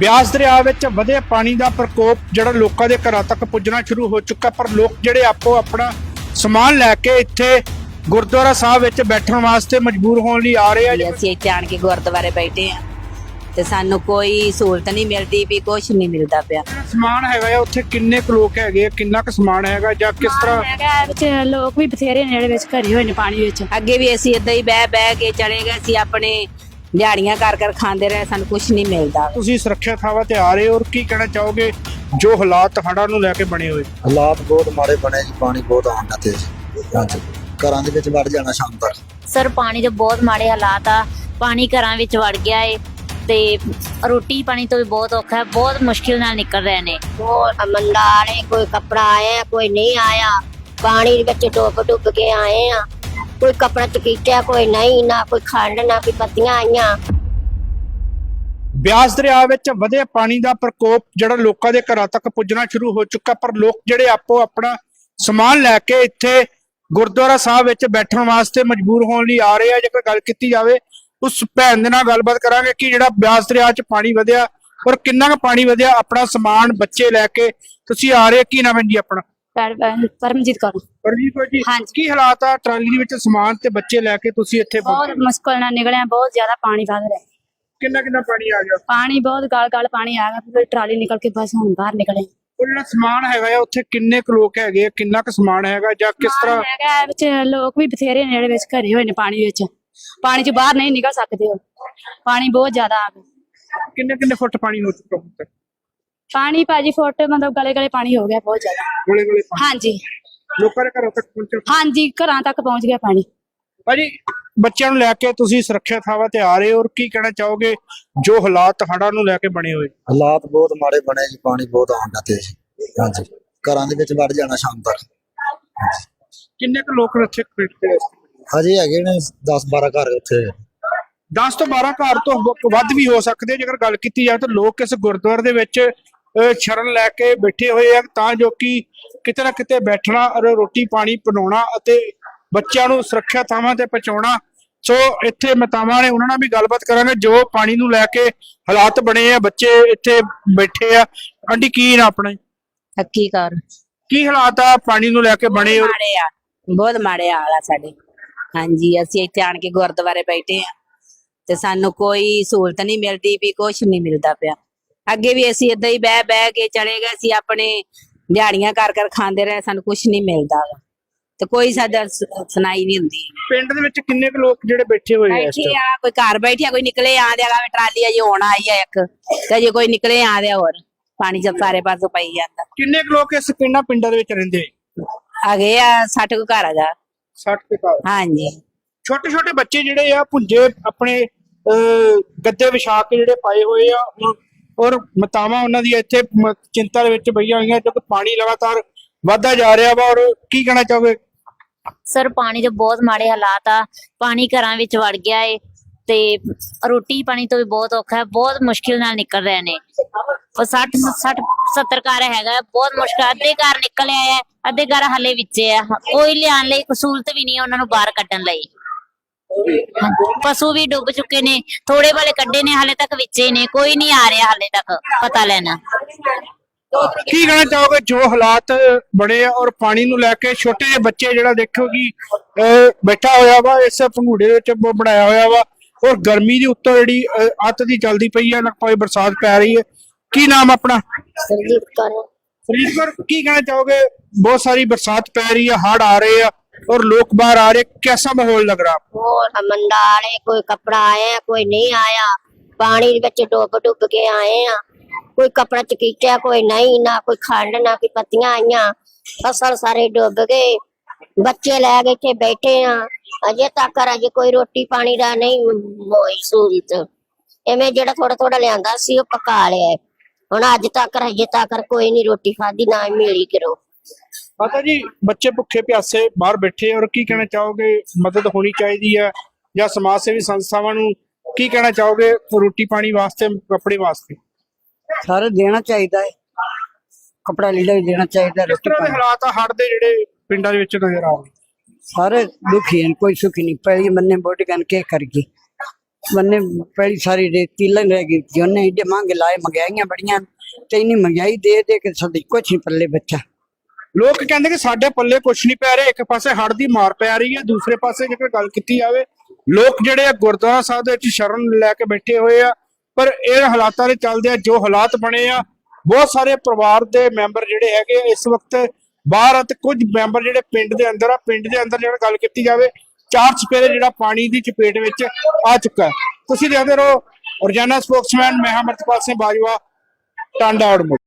ਬਿਆਸ ਦਰਿਆ ਵਿੱਚ ਵਧੇ ਪਾਣੀ ਦਾ ਪ੍ਰਕੋਪ ਜਿਹੜਾ ਲੋਕਾਂ ਦੇ ਘਰਾਂ ਤੱਕ ਪੁੱਜਣਾ ਸ਼ੁਰੂ ਹੋ ਚੁੱਕਾ ਪਰ ਲੋਕ ਜਿਹੜੇ ਆਪੋ ਆਪਣਾ ਸਮਾਨ ਲੈ ਕੇ ਇੱਥੇ ਗੁਰਦੁਆਰਾ ਸਾਹਿਬ ਵਿੱਚ ਬੈਠਣ ਵਾਸਤੇ ਮਜਬੂਰ ਹੋਣ ਲਈ ਆ ਰਹੇ ਆ। ਜੀ ਅਸੀਂ ਇੱਥੇ ਆਣ ਕੇ ਗੁਰਦੁਆਰੇ ਬੈਠੇ ਆ ਤੇ ਸਾਨੂੰ ਕੋਈ ਸਹੂਲਤ ਨਹੀਂ ਮਿਲਦੀ ਵੀ ਕੁਝ ਨਹੀਂ ਮਿਲਦਾ ਪਿਆ। ਸਮਾਨ ਹੈਗਾ ਆ? ਉੱਥੇ ਕਿੰਨੇ ਕੁ ਲੋਕ ਹੈਗੇ ਆ? ਕਿੰਨਾ ਕੁ ਸਮਾਨ ਹੈਗਾ ਜਾਂ ਕਿਸ ਤਰ੍ਹਾਂ? ਹੈਗਾ ਵਿੱਚ ਲੋਕ ਵੀ ਬਥੇਰੇ ਨੇ ਜਿਹੜੇ ਵਿੱਚ ਘਰੇ ਹੋਏ ਨੇ ਪਾਣੀ ਵਿੱਚ। ਅੱਗੇ ਵੀ ਅਸੀਂ ਇਦਾਂ ਹੀ ਬਹਿ ਬਹਿ ਕੇ ਚਲੇ ਗਏ ਸੀ ਆਪਣੇ ਦਿਹਾੜੀਆਂ ਕਰ ਕਰ ਖਾਂਦੇ ਰਹੇ ਸਾਨੂੰ ਕੁਝ ਨਹੀਂ ਮਿਲਦਾ। ਤੁਸੀਂ ਸੁਰੱਖਿਆ ਥਾਵਾਂ ਤੇ ਆ ਰਹੇ ਹੋ ਔਰ ਕੀ ਕਹਿਣਾ ਚਾਹੋਗੇ ਜੋ ਹਾਲਾਤ ਹੜ੍ਹਾਂ ਨੂੰ ਲੈ ਕੇ ਬਣੇ ਹੋਏ? ਹਾਲਾਤ ਬਹੁਤ ਮਾੜੇ ਬਣੇ ਜੀ ਪਾਣੀ ਬਹੁਤ ਆਉਂਦਾ ਤੇ ਹਾਂਜੀ ਘਰਾਂ ਦੇ ਵਿੱਚ ਵੜ ਜਾਣਾ ਸ਼ਾਮ ਤੱਕ। ਸਰ ਪਾਣੀ ਦੇ ਬਹੁਤ ਮਾੜੇ ਹਾਲਾਤ ਆ। ਪਾਣੀ ਘਰਾਂ ਵਿੱਚ ਵੜ ਗਿਆ ਏ ਤੇ ਰੋਟੀ ਪਾਣੀ ਤੋਂ ਵੀ ਬਹੁਤ ਔਖਾ ਹੈ ਬਹੁਤ ਮੁਸ਼ਕਿਲ ਨਾਲ ਨਿਕਲ ਰਹੇ ਨੇ। ਬਹੁਤ ਮੰਦਾ ਆਲੇ ਕੋਈ ਕਪੜਾ ਆਇਆ ਕੋਈ ਨਹੀਂ ਆਇਆ। ਪਾਣੀ ਦੇ ਵਿੱਚ ਡੁੱਬ ਡੁੱਬ ਕੇ ਆਏ ਆ। ਕੋਈ ਕਪੜਾ ਚਕੀਟਿਆ ਕੋਈ ਨਹੀਂ, ਨਾ ਕੋਈ ਖੰਡ, ਨਾ ਕੋਈ ਪੱਤੀਆਂ ਆਈਆਂ। ਬਿਆਸ ਦਰਿਆ ਵਿੱਚ ਵਧੇ ਪਾਣੀ ਦਾ ਪ੍ਰਕੋਪ ਜਿਹੜਾ ਲੋਕਾਂ ਦੇ ਘਰਾਂ ਤੱਕ ਪੁੱਜਣਾ ਸ਼ੁਰੂ ਹੋ ਚੁੱਕਾ, ਪਰ ਲੋਕ ਜਿਹੜੇ ਆਪੋ ਆਪਣਾ ਸਮਾਨ ਲੈ ਕੇ ਇੱਥੇ ਗੁਰਦੁਆਰਾ ਸਾਹਿਬ ਵਿੱਚ ਬੈਠਣ ਵਾਸਤੇ ਮਜਬੂਰ ਹੋਣ ਲਈ ਆ ਰਹੇ ਆ। ਜੇਕਰ ਗੱਲ ਕੀਤੀ ਜਾਵੇ, ਉਸ ਭੈਣ ਦੇ ਨਾਲ ਗੱਲਬਾਤ ਕਰਾਂਗੇ ਕਿ ਜਿਹੜਾ ਬਿਆਸ ਦਰਿਆ 'ਚ ਪਾਣੀ ਵਧਿਆ ਔਰ ਕਿੰਨਾ ਕੁ ਪਾਣੀ ਵਧਿਆ, ਆਪਣਾ ਸਮਾਨ ਬੱਚੇ ਲੈ ਕੇ ਤੁਸੀਂ ਆ ਰਹੇ ਕੀ ਨਾਮ ਹੈ ਜੀ ਆਪਣਾ? ਪਰ- ਪਰ- ਪਰਮਜੀਤ ਕੌਰ। ਪਰਜੀਤ ਕੌਰ ਜੀ ਹਾਂਜੀ। ਕੀ ਹਾਲਾਤ ਆ ਟਰਾਲੀ ਦੇ ਵਿੱਚ ਸਮਾਨ ਤੇ ਬੱਚੇ ਲੈ ਕੇ ਤੁਸੀਂ ਇੱਥੇ ਬਹੁਤ ਪਹੁੰਚੇ ਮੁਸ਼ਕਲ ਨਾਲ ਨਿਕਲਿਆ ਬਹੁਤ ਜ਼ਿਆਦਾ ਪਾਣੀ ਵਧ ਰਿਹਾ। ਕਿੰਨਾ ਕਿੰਨਾ ਪਾਣੀ ਆ ਗਿਆ? ਪਾਣੀ ਬਹੁਤ ਗਾਲ ਗਾਲ ਪਾਣੀ ਆ ਗਿਆ ਫਿਰ ਟਰਾਲੀ ਨਿਕਲ ਕੇ ਬਸ ਹੁਣ ਬਾਹਰ ਨਿਕਲੇ। ਉਹ ਜਿਹੜਾ ਸਮਾਨ ਹੈਗਾ ਆ ਉੱਥੇ ਕਿੰਨੇ ਕੁ ਲੋਕ ਹੈਗੇ ਆ? ਕਿੰਨਾ ਕੁ ਸਮਾਨ ਹੈਗਾ ਜਾਂ ਕਿਸ ਤਰ੍ਹਾਂ? ਹੈਗਾ ਵਿੱਚ ਲੋਕ ਵੀ ਬਥੇਰੇ ਨੇ ਜਿਹੜੇ ਵਿੱਚ ਘਰੇ ਹੋਏ ਨੇ ਪਾਣੀ ਵਿੱਚ। ਪਾਣੀ 'ਚ ਬਾਹਰ ਨਹੀਂ ਨਿਕਲ ਸਕਦੇ ਉਹ। ਪਾਣੀ ਬਹੁਤ ਜ਼ਿਆਦਾ ਆ ਗਿਆ। ਕਿੰਨੇ ਕਿੰਨੇ ਫੁੱਟ ਪਾਣੀ ਹੋ ਚੁੱਕਾ ਹੁਣ ਤੱਕ? ਪਾਣੀ ਭਾਜੀ ਫੁੱਟ ਮਤਲਬ ਗਲੇ ਗਲੇ ਪਾਣੀ ਹੋ ਗਿਆ ਬਹੁਤ ਜ਼ਿਆਦਾ। ਗੋਲੇ ਗੋਲੇ ਪਾਣੀ। ਹਾਂਜੀ। ਲੋਕਾਂ ਦੇ ਘਰਾਂ ਤੱਕ ਪਹੁੰਚਿਆ? ਹਾਂਜੀ ਘਰਾਂ ਤੱਕ ਪਹੁੰਚ ਗਿਆ ਪਾਣੀ। ਭਾਜੀ ਬੱਚਿਆਂ ਨੂੰ ਲੈ ਕੇ ਤੁਸੀਂ ਸੁਰੱਖਿਆ ਥਾਵਾਂ ਤੇ ਆ ਰਹੇ ਹੋ ਔਰ ਕੀ ਕਹਿਣਾ ਚਾਹੋਗੇ ਜੋ ਹਾਲਾਤ ਹੜ੍ਹਾਂ ਨੂੰ ਲੈ ਕੇ ਬਣੇ ਹੋਏ? ਹਾਲਾਤ ਬਹੁਤ ਮਾੜੇ ਬਣੇ ਜੀ ਪਾਣੀ ਬਹੁਤ ਆਉਂਦਾ ਤੇ ਹਾਂਜੀ। ਘਰਾਂ ਦੇ ਵਿੱਚ ਵੜ ਜਾਣਾ ਸ਼ਾਮ ਤੱਕ। ਕਿੰਨੇ ਕੁ ਲੋਕ ਇੱਥੇ ਬੈਠੇ ਹਜੇ ਹੈਗੇ ਨੇ 10 12 ਘਰ ਉੱਥੇ। 10 ਤੋਂ 12 ਘਰ ਤੋਂ ਵ- ਵੱਧ ਵੀ ਹੋ ਸਕਦੇ ਆ। ਜੇਕਰ ਗੱਲ ਕੀਤੀ ਜਾਵੇ ਤਾਂ ਲੋਕ ਇਸ ਗੁਰਦੁਆਰੇ ਦੇ ਵਿੱਚ ਸ਼ਰਨ ਲੈ ਕੇ ਬੈਠੇ ਹੋਏ ਆ ਤਾਂ ਜੋ ਕਿ ਕਿਤੇ ਨਾ ਕਿਤੇ ਬੈਠਣਾ ਔਰ ਰੋਟੀ ਪਾਣੀ ਬਣਾਉਣਾ ਅਤੇ ਬੱਚਿਆਂ ਨੂੰ ਸੁਰੱਖਿਆ ਥਾਵਾਂ ਤੇ ਪਹੁੰਚਾਉਣਾ। ਸੋ ਇੱਥੇ ਮਤਾਵਾਂ ਨੇ ਉਹਨਾਂ ਨਾਲ ਵੀ ਗੱਲਬਾਤ ਕਰਾਂਗੇ ਜੋ ਪਾਣੀ ਨੂੰ ਲੈ ਕੇ ਹਾਲਾਤ ਬਣੇ ਆ ਬੱਚੇ ਇੱਥੇ ਬੈਠੇ ਆ। ਆਂਟੀ ਕੀ ਨਾ ਆਪਣਾ? ਹੱਕੀ ਕਰ। ਕੀ ਹਾਲਾਤ ਆ ਪਾਣੀ ਨੂੰ ਲੈ ਕੇ ਬਣੇ ਔਰ ਮਾੜੇ ਆ ਬਹੁਤ ਮਾੜੇ ਹਾਲ ਆ ਸਾਡੇ। ਹਾਂਜੀ ਅਸੀਂ ਇੱਥੇ ਆਣ ਕੇ ਗੁਰਦੁਆਰੇ ਬੈਠੇ ਆ ਤੇ ਸਾਨੂੰ ਕੋਈ ਸਹੂਲਤ ਨਹੀਂ ਮਿਲਦੀ ਵੀ ਕੁਝ ਨਹੀਂ ਮਿਲਦਾ ਪਿਆ। ਅੱਗੇ ਵੀ ਅਸੀਂ ਇਦਾਂ ਹੀ ਬਹਿ ਬਹਿ ਕੇ ਚਲੇ ਗਏ ਸੀ ਆਪਣੇ ਦਿਹਾੜੀਆਂ ਕਰ ਕਰ ਖਾਂਦੇ ਰਹੇ ਸਾਨੂੰ ਕੁਝ ਨਹੀਂ ਮਿਲਦਾ ਗਾ। ਤੇ ਕੋਈ ਸਾਡਾ ਸ- ਸੁਣਾਈ ਨਹੀਂ ਹੁੰਦੀ। ਪਿੰਡ ਦੇ ਵਿੱਚ ਕਿੰਨੇ ਕੁ ਲੋਕ ਜਿਹੜੇ ਬੈਠੇ ਹੋਏ ਆ ਇਸ ਬੈਠੇ? ਆ ਕੋਈ ਘਰ ਬੈਠਿਆ ਕੋਈ ਨਿਕਲੇ ਆ ਦਿਆਗਾ ਟਰਾਲੀ ਅਜੇ ਹੁਣ ਆਈ ਆ ਇੱਕ ਤੇ ਅਜੇ ਕੋਈ ਨਿਕਲੇ ਆ ਦਿਆ ਹੋਰ ਪਾਣੀ ਜਦ ਸਾਰੇ ਪਾਸੋਂ ਪਈ ਜਾਂਦਾ। ਕਿੰਨੇ ਕੁ ਲੋਕ ਇਸ ਪਿੰਡਾਂ ਪਿੰਡਾਂ ਦੇ ਵਿੱਚ ਰਹਿੰਦੇ ਆ ਗਏ ਆ 60 ਕੁ ਘਰ ਆ ਜਾ 60 ਤੇ ਘਰ। ਹਾਂਜੀ। ਛੋਟੇ ਛੋਟੇ ਬੱਚੇ ਜਿਹੜੇ ਆ ਭੁੰਜੇ ਆਪਣੇ ਅਹ, ਗੱਦੇ ਵਿਛਾ ਕੇ ਜਿਹੜੇ ਪਾਏ ਹੋਏ ਆ ਔਰ ਮਤਾਵਾਂ ਉਹਨਾਂ ਦੀ ਇੱਥੇ ਮ- ਚਿੰਤਾ ਦੇ ਵਿੱਚ ਬਈਆਂ ਹੋਈਆਂ ਕਿਉਂਕਿ ਪਾਣੀ ਲਗਾਤਾਰ ਵਧਦਾ ਜਾ ਰਿਹਾ ਵਾ ਔਰ ਕੀ ਕਹਿਣਾ ਚਾਹੋਗੇ? ਸਰ ਪਾਣੀ ਦੇ ਬਹੁਤ ਮਾੜੇ ਹਾਲਾਤ ਆ ਪਾਣੀ ਘਰਾਂ ਵਿੱਚ ਵੜ ਗਿਆ ਏ ਤੇ ਰੋਟੀ ਪਾਣੀ ਤੋਂ ਵੀ ਬਹੁਤ ਔਖਾ ਹੈ ਬਹੁਤ ਮੁਸ਼ਕਿਲ ਨਾਲ ਨਿਕਲ ਰਹੇ ਨੇ। ਉਹ 60 60 70 ਘਰ ਹੈਗਾ ਹੈ, ਬਹੁਤ ਮੁਸ਼ਕਿਲ ਅੱਧੇ ਘਰ ਨਿਕਲ ਆਏ ਆ ਅੱਧੇ ਘਰ ਹਲੇ ਵਿੱਚ ਆ ਕੋਈ ਲਿਆਉਣ ਲਈ ਸਹੂਲਤ ਵੀ ਨਹੀਂ ਹੈ ਉਹਨਾਂ ਨੂੰ ਬਾਹਰ ਕੱਢਣ ਲਈ। ਪਸ਼ੂ ਵੀ ਡੁੱਬ ਚੁੱਕੇ ਨੇ ਥੋੜੇ ਵਾਲੇ ਕੱਢੇ ਨੇ ਹਲੇ ਤੱਕ ਵਿੱਚੇ ਨੇ ਕੋਈ ਨਹੀਂ ਆ ਰਿਹਾ ਹਲੇ ਤੱਕ ਪਤਾ ਲੈਣਾ। ਕੀ ਕਹਿਣਾ ਚਾਹੋਗੇ ਜੋ ਹਾਲਾਤ ਬਣੇ ਆ ਔਰ ਪਾਣੀ ਨੂੰ ਲੈ ਕੇ ਛੋਟੇ ਜਿਹੇ ਬੱਚੇ ਜਿਹੜਾ ਦੇਖੋ ਕਿ ਬੈਠਾ ਹੋਇਆ ਵਾ ਇਸ ਪੰਘੂੜੇ ਦੇ ਵਿੱਚ ਬਣਾਇਆ ਹੋਇਆ ਵਾ ਔਰ ਗਰਮੀ ਦੀ ਉੱਤੋਂ ਜਿਹੜੀ ਅੱਤ ਦੀ ਚੱਲਦੀ ਪਈ ਆ ਨਾ ਕੋਈ ਬਰਸਾਤ ਪੈ ਰਹੀ ਹੈ। ਕੀ ਨਾਮ ਆਪਣਾ? ਸਰਜੀਤ ਕੌਰ। ਫਰੀਦਕੋਟ ਕੀ ਕਹਿਣਾ ਚਾਹੋਗੇ? ਬਹੁਤ ਸਾਰੀ ਬਰਸਾਤ ਪੈ ਰਹੀ ਹੈ ਹੜ ਆ ਰਹੇ ਆ। और लोग बाहर आ रहे कैसा माहौल लग रहा है आपको ਬਹੁਤ ਮੰਦਾ ਆਲੇ ਕੋਈ ਕਪੜਾ ਆਇਆ ਕੋਈ ਨਹੀਂ ਆਇਆ ਪਾਣੀ ਦੇ ਵਿੱਚ ਡੁੱਬ ਡੁੱਬ ਕੇ ਆਏ ਆ ਕੋਈ ਕਪੜਾ ਚਕੀਟਿਆ ਕੋਈ ਨਹੀਂ ਨਾ ਕੋਈ ਖੰਡ ਨਾ ਕੋਈ ਪੱਤੀਆਂ ਆਈਆਂ ਫਸਲ ਸਾਰੇ ਡੁੱਬ ਗਏ ਬੱਚੇ ਲੈ ਕੇ ਇੱਥੇ ਬੈਠੇ ਆ ਅਜੇ ਤੱਕ ਅਜੇ ਕੋਈ ਰੋਟੀ ਪਾਣੀ ਦਾ ਨਹੀਂ ਹੋਈ ਸਹੂਲਤ ਐਵੇਂ ਜਿਹੜਾ ਥੋੜਾ ਥੋੜਾ ਲਿਆਂਦਾ ਸੀ ਉਹ ਪਕਾ ਲਿਆ ਹੈ। ਹੁਣ ਅੱਜ ਤੱਕ ਅਜੇ ਤੱਕ ਕੋਈ ਨਹੀਂ ਰੋਟੀ ਖਾਦੀ ਨਾ ਹੀ ਮਿਲੀ ਕਰੋ ਮਾਤਾ ਜੀ ਬੱਚੇ ਭੁੱਖੇ ਪਿਆਸੇ ਬਾਹਰ ਬੈਠੇ ਔਰ ਕੀ ਕਹਿਣਾ ਚਾਹੋਗੇ? ਮਦਦ ਹੋਣੀ ਚਾਹੀਦੀ ਹੈ ਜਾਂ ਸਮਾਜ ਸੇਵੀ ਸੰਸਥਾਵਾਂ ਨੂੰ ਕੀ ਕਹਿਣਾ ਚਾਹੋਗੇ ਰੋਟੀ ਪਾਣੀ ਵਾਸਤੇ ਕੱਪੜੇ ਵਾਸਤੇ? ਸਾਰੇ ਦੇਣਾ ਚਾਹੀਦਾ ਹੈ। ਕੱਪੜਾ ਲੀੜਾ ਵੀ ਦੇਣਾ ਚਾਹੀਦਾ ਕਿਸ ਰੋਟੀ ਦੇ ਹਾਲਾਤ ਹੜ ਦੇ ਜਿਹੜੇ ਪਿੰਡਾਂ ਦੇ ਵਿੱਚ ਨਜ਼ਰ ਆ ਰਹੇ? ਸਾਰੇ ਦੁਖੀ ਹਨ ਕੋਈ ਸੁਖੀ ਨਹੀਂ। ਪਹਿਲੀ ਮੰਨੇ ਬੋਟ ਕਨ ਕੇ ਕਰ ਗਈ। ਮੰਨੇ ਪਹਿਲੀ ਸਾਰੀ ਰੇਤੀ ਲੰਘ ਰਹਿ ਗਈ ਜੋਨੇ ਇੱਡੇ ਮੰਗ ਲਾਏ ਮਹਿੰਗਾਈਆਂ ਬੜੀਆਂ ਤੇ ਇਨੀ ਮਹਿੰਗਾਈ ਦੇ ਦੇ ਕੇ ਸਾਡੇ ਕੁਛ ਨਹੀਂ ਪੱਲੇ ਬੱਚਾ। ਲੋਕ ਕਹਿੰਦੇ ਕਿ ਸਾਡੇ ਪੱਲੇ ਕੁਝ ਨਹੀਂ ਪੈ ਰਿਹਾ, ਇੱਕ ਪਾਸੇ ਹੜ੍ਹ ਦੀ ਮਾਰ ਪੈ ਰਹੀ ਹੈ, ਦੂਸਰੇ ਪਾਸੇ ਜੇਕਰ ਗੱਲ ਕੀਤੀ ਜਾਵੇ, ਲੋਕ ਜਿਹੜੇ ਆ ਗੁਰਦੁਆਰਾ ਸਾਹਿਬ ਦੇ ਵਿੱਚ ਸ਼ਰਨ ਲੈ ਕੇ ਬੈਠੇ ਹੋਏ ਆ, ਪਰ ਇਹ ਹਾਲਾਤਾਂ ਦੇ ਚੱਲਦੇ ਆ, ਜੋ ਹਾਲਾਤ ਬਣੇ ਆ, ਬਹੁਤ ਸਾਰੇ ਪਰਿਵਾਰ ਦੇ ਮੈਂਬਰ ਜਿਹੜੇ ਹੈਗੇ ਇਸ ਵਕਤ ਬਾਹਰ ਅਤੇ ਤੇ ਕੁਝ ਮੈਂਬਰ ਜਿਹੜੇ ਪਿੰਡ ਦੇ ਅੰਦਰ ਆ, ਪਿੰਡ ਦੇ ਅੰਦਰ ਜਿਹੜਾ ਗੱਲ ਕੀਤੀ ਜਾਵੇ, ਚਾਰ ਚਪੇਰੇ ਜਿਹੜਾ ਪਾਣੀ ਦੀ ਚਪੇਟ ਵਿੱਚ ਆ ਚੁੱਕਾ ਤੁਸੀਂ ਦੇਖਦੇ ਰਹੋ, ਰੋਜ਼ਾਨਾ ਸਪੋਕਸਮੈਨ, ਮੈਂ ਹਾਂ ਸਿੰਘ ਬਾਜਵਾ, ਟਾਂਡਾ ਆੜਮੁੜ